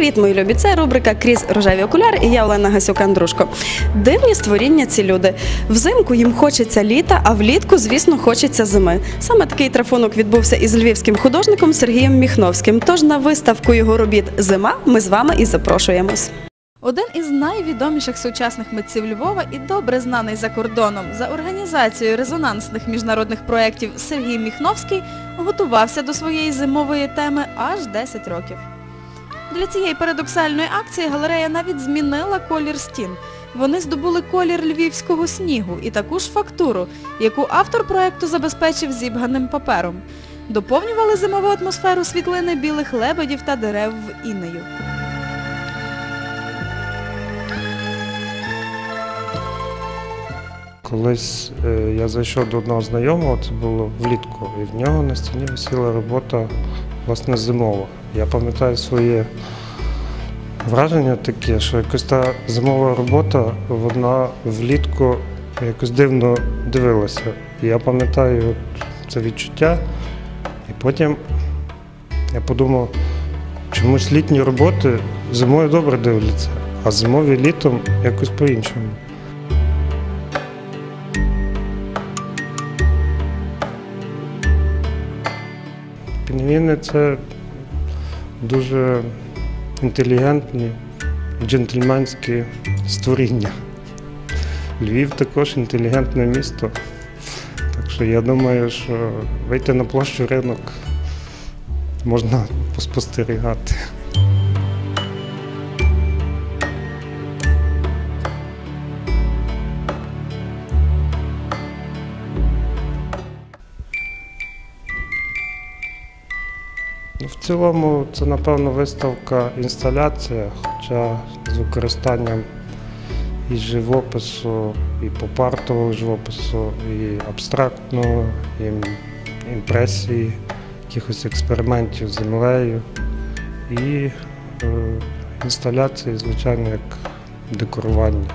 Привіт, мої любі! Це рубрика Крізь рожеві окуляри і я Олена Гасюк Андрушко. Дивні створіння ці люди. Взимку їм хочеться літа, а влітку, звісно, хочеться зими. Саме такий трафунок відбувся із львівським художником Сергієм Міхновським. Тож на виставку його робіт Зима ми з вами і запрошуємось. Один із найвідоміших сучасних митців Львова і добре знаний за кордоном за організацією резонансних міжнародних проєктів Сергій Міхновський готувався до своєї зимової теми аж 10 років. Для цієї парадоксальної акції галерея навіть змінила колір стін. Вони здобули колір львівського снігу і таку ж фактуру, яку автор проєкту забезпечив зібганим папером. Доповнювали зимову атмосферу світлини білих лебедів та дерев в інею. Колись е, я зайшов до одного знайомого, це було влітку, і в нього на стіні висіла робота власне зимова. Я пам'ятаю своє враження таке, що якось та зимова робота, вона влітку якось дивно дивилася. Я пам'ятаю це відчуття. І потім я подумав, чомусь літні роботи зимою добре дивляться, а зимові літом якось по-іншому. Пінгвіни це дуже інтелігентні, джентльменські створіння. Львів також інтелігентне місто. Так що я думаю, що вийти на площу ринок можна поспостерігати. Ну, в цілому це, напевно, виставка інсталяція, хоча з використанням і живопису, і попартового живопису, і абстрактного, і імпресії, якихось експериментів з землею. І е, інсталяції, звичайно, як декорування.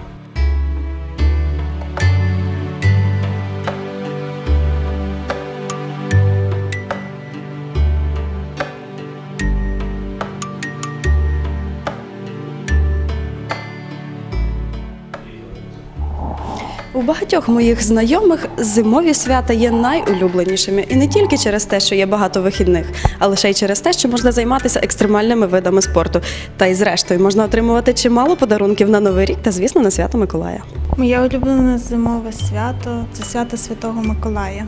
У багатьох моїх знайомих зимові свята є найулюбленішими. І не тільки через те, що є багато вихідних, а лише й через те, що можна займатися екстремальними видами спорту. Та й зрештою можна отримувати чимало подарунків на Новий рік та, звісно, на свято Миколая. Моє улюблене зимове свято це свято Святого Миколая.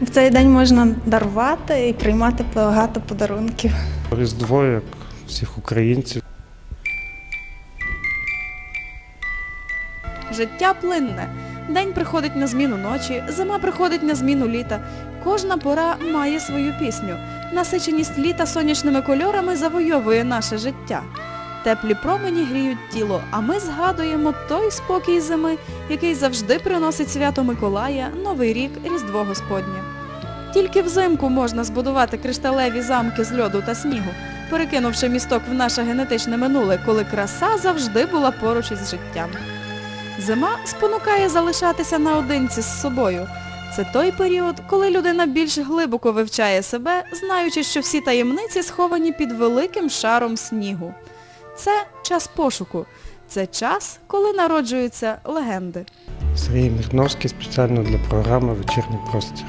В цей день можна дарувати і приймати багато подарунків. Різдво, як всіх українців. Життя плинне. День приходить на зміну ночі, зима приходить на зміну літа. Кожна пора має свою пісню. Насиченість літа сонячними кольорами завойовує наше життя. Теплі промені гріють тіло, а ми згадуємо той спокій зими, який завжди приносить свято Миколая, Новий рік, Різдво Господнє. Тільки взимку можна збудувати кришталеві замки з льоду та снігу, перекинувши місток в наше генетичне минуле, коли краса завжди була поруч із життям. Зима спонукає залишатися наодинці з собою. Це той період, коли людина більш глибоко вивчає себе, знаючи, що всі таємниці сховані під великим шаром снігу. Це час пошуку. Це час, коли народжуються легенди. Сергій Міхновський спеціально для програми Вечірній простір.